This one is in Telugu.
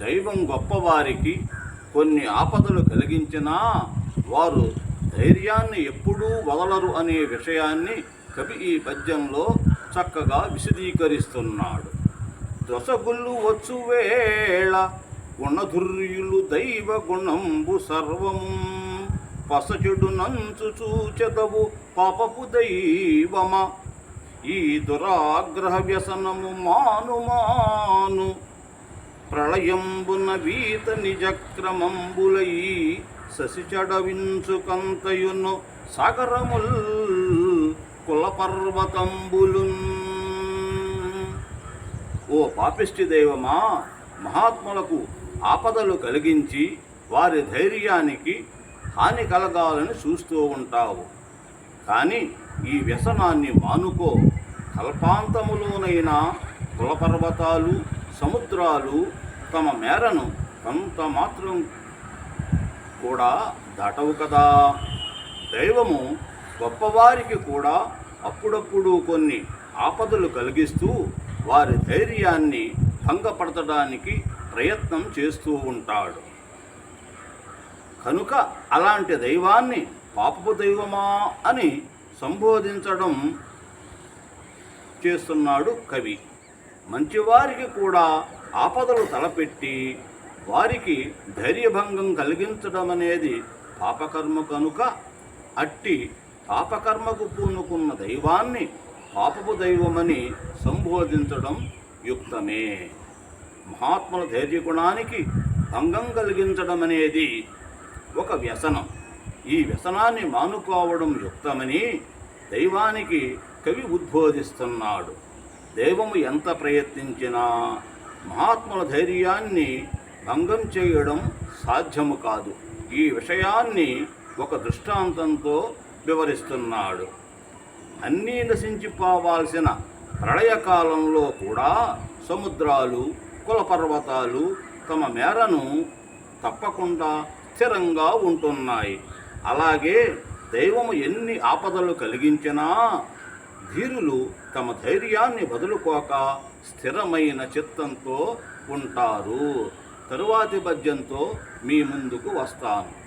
దైవం గొప్పవారికి కొన్ని ఆపదలు కలిగించినా వారు ధైర్యాన్ని ఎప్పుడూ వదలరు అనే విషయాన్ని కవి ఈ పద్యంలో చక్కగా విశదీకరిస్తున్నాడు. దొసగుళ్ళు వచ్చు వేళ గుణధుర్యులు దైవ గుణంబు సర్వము పసచుడు నంచు చూచెదవు పాపపు దైవమ. ఈ దురాగ్రహ వ్యసనము మాను మాను ప్రళయంబున వీత నిజక్రమంబులై శశిచడవించుకంతయును సాగరముల్ కులపర్వతంబులున్. ఓ పాపిష్టి దైవమా మహాత్ములకు ఆపదలు కలిగించి వారి ధైర్యానికి హాని కలగాలని చూస్తూ ఉంటావు. కానీ ఈ వ్యసనాన్ని మానుకో. కల్పాంతములోనైనా కులపర్వతాలు సముద్రాలు తమ మేరను కొంత మాత్రం కూడా దాటవు కదా. దైవము గొప్పవారికి కూడా అప్పుడప్పుడు కొన్ని ఆపదలు కలిగిస్తూ వారి ధైర్యాన్ని భంగపడతడానికి ప్రయత్నం చేస్తూ ఉంటాడు. కనుక అలాంటి దైవాన్ని పాపపు దైవమా అని సంబోధించడం చేస్తున్నాడు కవి. మంచివారికి కూడా ఆపదలు తలపెట్టి వారికి ధైర్యభంగం కలిగించడం అనేది పాపకర్మ కనుక. అట్టి పాపకర్మకు పూనుకున్న దైవాన్ని పాపపు దైవమని సంబోధించడం యుక్తమే. మహాత్ముల ధైర్యగుణానికి భంగం కలిగించడం అనేది ఒక వ్యసనం. ఈ వ్యసనాన్ని మానుకోవడం యుక్తమని దైవానికి కవి ఉద్బోధిస్తున్నాడు. దైవము ఎంత ప్రయత్నించినా మహాత్ముల ధైర్యాన్ని భంగం చేయడం సాధ్యము కాదు. ఈ విషయాన్ని ఒక దృష్టాంతంతో వివరిస్తున్నాడు. అన్నీ నశించిపోవాల్సిన ప్రళయకాలంలో కూడా సముద్రాలు కులపర్వతాలు తమ మేరను తప్పకుండా స్థిరంగా ఉంటున్నాయి. అలాగే దైవము ఎన్ని ఆపదలు కలిగించినా ధీరులు తమ ధైర్యాన్ని వదులుకోక స్థిరమైన చిత్తంతో ఉంటారు. తరువాతి పద్యంతో మీ ముందుకు వస్తాను.